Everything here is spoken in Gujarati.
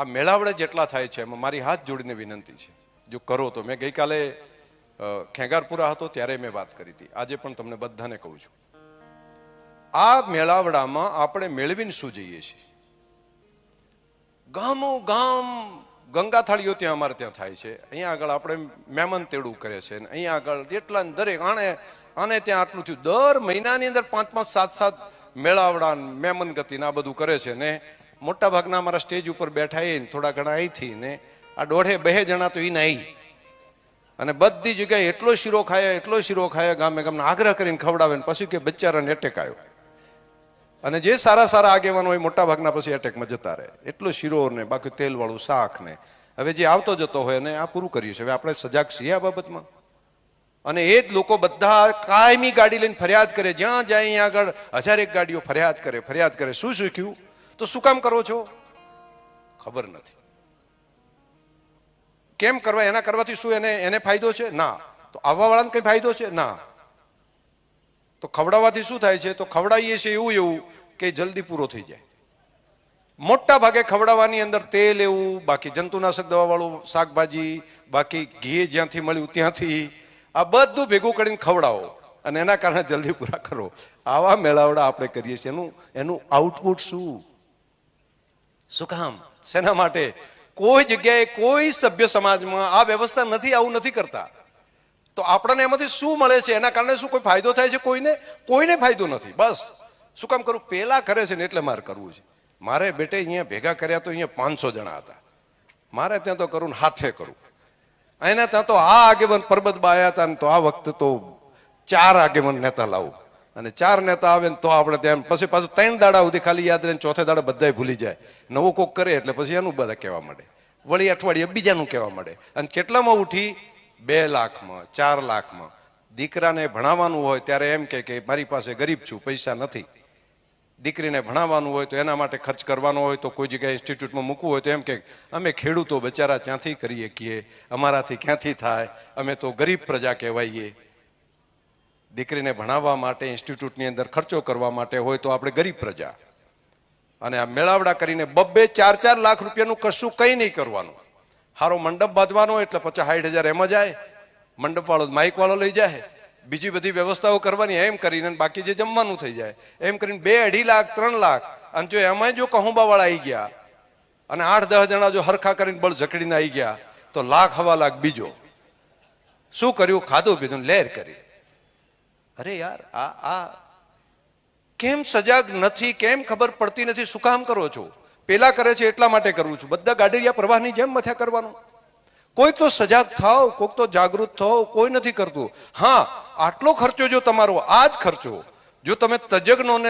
આ મેળાવડે જેટલા થાય છે, એમાં મારી હાથ જોડીને વિનંતી છે. જો કરો તો. મેં ગઈકાલે ખેંગારપુરા હતો, ત્યારે મેં વાત કરી હતી. આજે પણ તમને બધાને કહું છું. આ મેળાવડામાં આપણે મેળવીને શું જઈએ છીએ? ગામો ગામ ગંગા થાળીઓ ત્યાં અમારે ત્યાં થાય છે. અહીંયા આગળ આપણે મેમન તેડું કરે છે. અને અહીંયા આગળ જેટલા દરેક આણે, આને ત્યાં આટલું થયું. દર મહિનાની અંદર પાંચ પાંચ, સાત સાત મેળાવડા મેમન ગતિને આ બધું કરે છે. ને મોટા ભાગના અમારા સ્ટેજ ઉપર બેઠા એ થોડા ઘણા અહીંથી ને આ દોઢે બે જણા તો એ નહીં અને બધી જગ્યાએ એટલો શીરો ખાયા, એટલો શીરો ખાયા, ગામે ગામને આગ્રહ કરીને ખવડાવે ને પછી કે બચ્ચારાને એટેક આવ્યો. અને જે સારા સારા આગેવાનો હોય મોટા ભાગના પછી એટેકમાં જતા રહે. એટલો શીરો ને, બાકી તેલવાળું શાક ને. હવે જે આવતો જતો હોય અને આ પૂરું કર્યું છે હવે આપણે સજાગ છીએ આ બાબતમાં. અને એ જ લોકો બધા કાયમી ગાડી લઈને ફરિયાદ કરે. જ્યાં જાય અહીંયા આગળ હજારેક ગાડીઓ ફરિયાદ કરે ફરિયાદ કરે. શું શીખ્યું? તો શું કામ કરો છો? ખબર નથી. કેમ કરવા? એના કરવાથી શું? એને એને ફાયદો છે? ના. તો આવવાવાળાને કંઈ ફાયદો છે? ના. તો ખવડાવવાથી શું થાય છે? તો ખવડાવીએ છીએ એવું એવું કે જલ્દી પૂરો થઈ જાય. મોટા ભાગે ખવડાવવાની અંદર તેલ એવું, બાકી જંતુનાશક દવાવાળું શાકભાજી, બાકી ઘી જ્યાંથી મળ્યું ત્યાંથી આ બધું ભેગું કરીને ખવડાવો અને એના કારણે જલ્દી પૂરા કરો. આવા મેળાવડા આપણે કરીએ છીએ. એનું એનું આઉટપુટ શું? શું કામ શેના માટે કોઈ જગ્યાએ કોઈ સભ્ય સમાજમાં આ વ્યવસ્થા નથી, આવું નથી કરતા. તો આપણને એમાંથી શું મળે છે? એના કારણે શું કોઈ ફાયદો થાય છે કોઈને? કોઈને ફાયદો નથી. બસ. શું કામ કરું? પેલા કરે છે ને એટલે મારે કરવું છે. મારે બેટે અહીંયા ભેગા કર્યા તો અહીંયા પાંચસો જણા હતા. મારે ત્યાં તો કરું હાથે કરું. એના ત્યાં તો આ આગેવન પરબત બાયા હતા ને તો આ વખતે તો ચાર આગેવન નેતા લાવું. અને ચાર નેતા આવે ને તો આપણે ત્યાં પછી પાછું ત્રણ દાડા સુધી ખાલી યાદ રહે ચોથે દાડા બધાય ભૂલી જાય. નવું કોક કરે એટલે પછી એનું બધા કહેવા માંડે. વળી અઠવાડિયે બીજાનું કહેવા માંડે. અને કેટલામાં ઉઠી? બે લાખમાં, ચાર લાખમાં. દીકરાને ભણાવવાનું હોય ત્યારે એમ કે કે મારી પાસે ગરીબ છું, પૈસા નથી. દીકરીને ભણાવવાનું હોય તો એના માટે ખર્ચ કરવાનો હોય તો કોઈ જગ્યાએ ઇન્સ્ટિટ્યૂટમાં મૂકવું હોય તો એમ કે અમે ખેડૂતો બચારા, ક્યાંથી કરીએ કીએ? અમારાથી ક્યાંથી થાય? અમે તો ગરીબ પ્રજા કહેવાઈએ. દીકરીને ભણાવવા માટે ઇન્સ્ટિટ્યૂટની અંદર ખર્ચો કરવા માટે હોય તો આપણે ગરીબ પ્રજા. અને આ મેળાવડા કરીને બબ્બે ચાર ચાર લાખ રૂપિયાનું કશું કંઈ નહીં કરવાનું. હારો મંડપ બાંધવાનો એટલે પચાસ સાઠ હજાર એમાં જાય, મંડપવાળો માઇકવાળો લઈ જાય, બીજી બધી વ્યવસ્થાઓ કરવાની એમ કરીને બાકી જે જમવાનું થઈ જાય, એમ કરીને બે અઢી લાખ, ત્રણ લાખ, અને જો એમાંય જો કહુંબાવાળા આવી ગયા, અને આઠ દસ જણા જો હરખા કરીને બળ ઝકડીને આવી ગયા, તો લાખ હવા લાખ બીજો. શું કર્યું? ખાધું પીધું લહેર કરી. અરે યાર, આ આ, કેમ સજાગ નથી, કેમ ખબર પડતી નથી, શું કામ કરો છો? પેલા કરે છે એટલા માટે કરું છું. બધા ગાડીરિયા પ્રવાહની જેમ મથ્યા કરવાનું. કોઈક તો સજાગ થાવ, કોઈક તો જાગૃત થાવ, કોઈ નથી કરતું. હા, આટલો ખર્ચો જો તમારો, આ જ ખર્ચો. જો તમે તજજ્ઞોને